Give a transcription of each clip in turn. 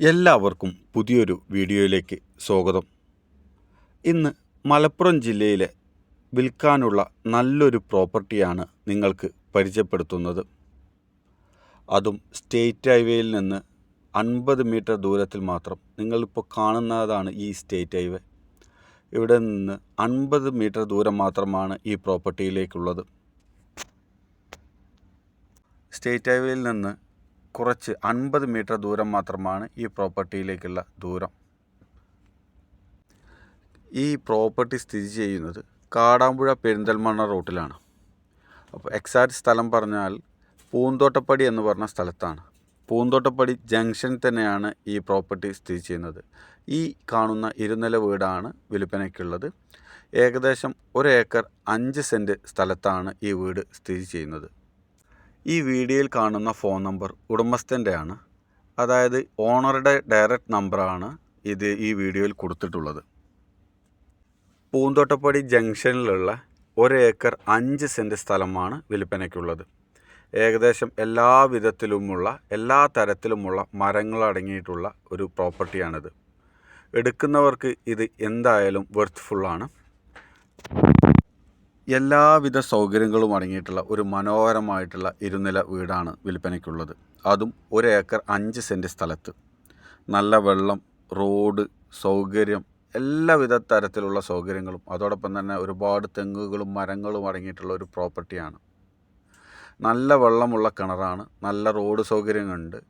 എല്ലാവർക്കും പുതിയൊരു വീഡിയോയിലേക്ക് സ്വാഗതം. ഇന്ന് മലപ്പുറം ജില്ലയിലെ വിൽക്കാനുള്ള നല്ലൊരു പ്രോപ്പർട്ടിയാണ് നിങ്ങൾക്ക് പരിചയപ്പെടുത്തുന്നത്. അതും സ്റ്റേറ്റ് ഹൈവേയിൽ നിന്ന് അൻപത് മീറ്റർ ദൂരത്തിൽ മാത്രം. നിങ്ങളിപ്പോൾ കാണുന്നതാണ് ഈ സ്റ്റേറ്റ് ഹൈവേ. ഇവിടെ നിന്ന് അൻപത് മീറ്റർ ദൂരം മാത്രമാണ് ഈ പ്രോപ്പർട്ടിയിലേക്കുള്ളത്. സ്റ്റേറ്റ് ഹൈവേയിൽ നിന്ന് കുറച്ച് അൻപത് മീറ്റർ ദൂരം മാത്രമാണ് ഈ പ്രോപ്പർട്ടിയിലേക്കുള്ള ദൂരം. ഈ പ്രോപ്പർട്ടി സ്ഥിതി ചെയ്യുന്നത് കാടാമ്പുഴ പെരിന്തൽമണ്ണ റൂട്ടിലാണ്. അപ്പോൾ എക്സാക്റ്റ് സ്ഥലം പറഞ്ഞാൽ പൂന്തോട്ടപ്പടി എന്ന് പറഞ്ഞ സ്ഥലത്താണ്. പൂന്തോട്ടപ്പടി ജംഗ്ഷൻ തന്നെയാണ് ഈ പ്രോപ്പർട്ടി സ്ഥിതി ചെയ്യുന്നത്. ഈ കാണുന്ന ഇരുനില വീടാണ് വിൽപ്പനയ്ക്കുള്ളത്. ഏകദേശം ഒരു ഏക്കർ അഞ്ച് സെന്റ് സ്ഥലത്താണ് ഈ വീട് സ്ഥിതി ചെയ്യുന്നത്. ഈ വീഡിയോയിൽ കാണുന്ന ഫോൺ നമ്പർ ഉടമസ്ഥന്റെയാണ്. അതായത് ഓണറുടെ ഡയറക്റ്റ് നമ്പറാണ് ഇത് ഈ വീഡിയോയിൽ കൊടുത്തിട്ടുള്ളത്. പൂന്തോട്ടപ്പടി ജംഗ്ഷനിലുള്ള ഒരു ഏക്കർ അഞ്ച് സെന്റ് സ്ഥലമാണ് വിൽപ്പനയ്ക്കുള്ളത്. ഏകദേശം എല്ലാ വിധത്തിലുമുള്ള എല്ലാ തരത്തിലുമുള്ള മരങ്ങൾ അടങ്ങിയിട്ടുള്ള ഒരു പ്രോപ്പർട്ടിയാണിത്. എടുക്കുന്നവർക്ക് ഇത് എന്തായാലും വെർത്ത്ഫുള്ളാണ് എല്ലാവിധ സൗകര്യങ്ങളും അടങ്ങിയിട്ടുള്ള ഒരു മനോഹരമായിട്ടുള്ള ഇരുനില വീടാണ് വിൽപ്പനയ്ക്കുള്ളത്. അതും ഒരു ഏക്കർ അഞ്ച് സെന്റ് സ്ഥലത്ത്. നല്ല വെള്ളം റോഡ് സൗകര്യം എല്ലാവിധ തരത്തിലുള്ള സൗകര്യങ്ങളും അതോടൊപ്പം തന്നെ ഒരുപാട് തെങ്ങുകളും മരങ്ങളും അടങ്ങിയിട്ടുള്ള ഒരു പ്രോപ്പർട്ടിയാണ്. നല്ല വെള്ളമുള്ള കിണറാണ് നല്ല റോഡ് സൗകര്യങ്ങളുണ്ട്.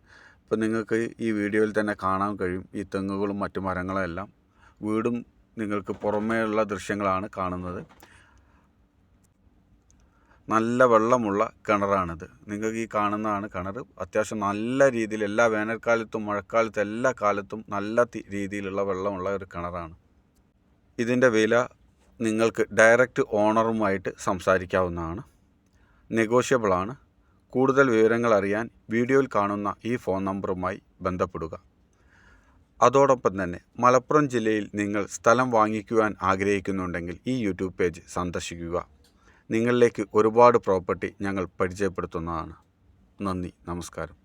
ഇപ്പം നിങ്ങൾക്ക് ഈ വീഡിയോയിൽ തന്നെ കാണാൻ കഴിയും ഈ തെങ്ങുകളും മറ്റു മരങ്ങളും എല്ലാം വീടും നിങ്ങൾക്ക് പുറമേയുള്ള ദൃശ്യങ്ങളാണ് കാണുന്നത്. നല്ല വെള്ളമുള്ള കിണറാണിത്. നിങ്ങൾക്ക് ഈ കാണുന്നതാണ് കിണർ അത്യാവശ്യം നല്ല രീതിയിൽ എല്ലാ വേനൽക്കാലത്തും മഴക്കാലത്തും എല്ലാ കാലത്തും നല്ല രീതിയിലുള്ള വെള്ളമുള്ള ഒരു കിണറാണ്. ഇതിന്റെ വില നിങ്ങൾക്ക് ഡയറക്റ്റ് ഓണറുമായിട്ട് സംസാരിക്കാവുന്നതാണ്. നെഗോഷ്യബിളാണ്. കൂടുതൽ വിവരങ്ങൾ അറിയാൻ വീഡിയോയിൽ കാണുന്ന ഈ ഫോൺ നമ്പറുമായി ബന്ധപ്പെടുക. അതോടൊപ്പം തന്നെ മലപ്പുറം ജില്ലയിൽ നിങ്ങൾ സ്ഥലം വാങ്ങിക്കുവാൻ ആഗ്രഹിക്കുന്നുണ്ടെങ്കിൽ ഈ യൂട്യൂബ് പേജ് സന്ദർശിക്കുക. നിങ്ങളിലേക്ക് ഒരുപാട് പ്രോപ്പർട്ടി ഞങ്ങൾ പരിചയപ്പെടുത്തുന്നതാണ്. നന്ദി നമസ്കാരം.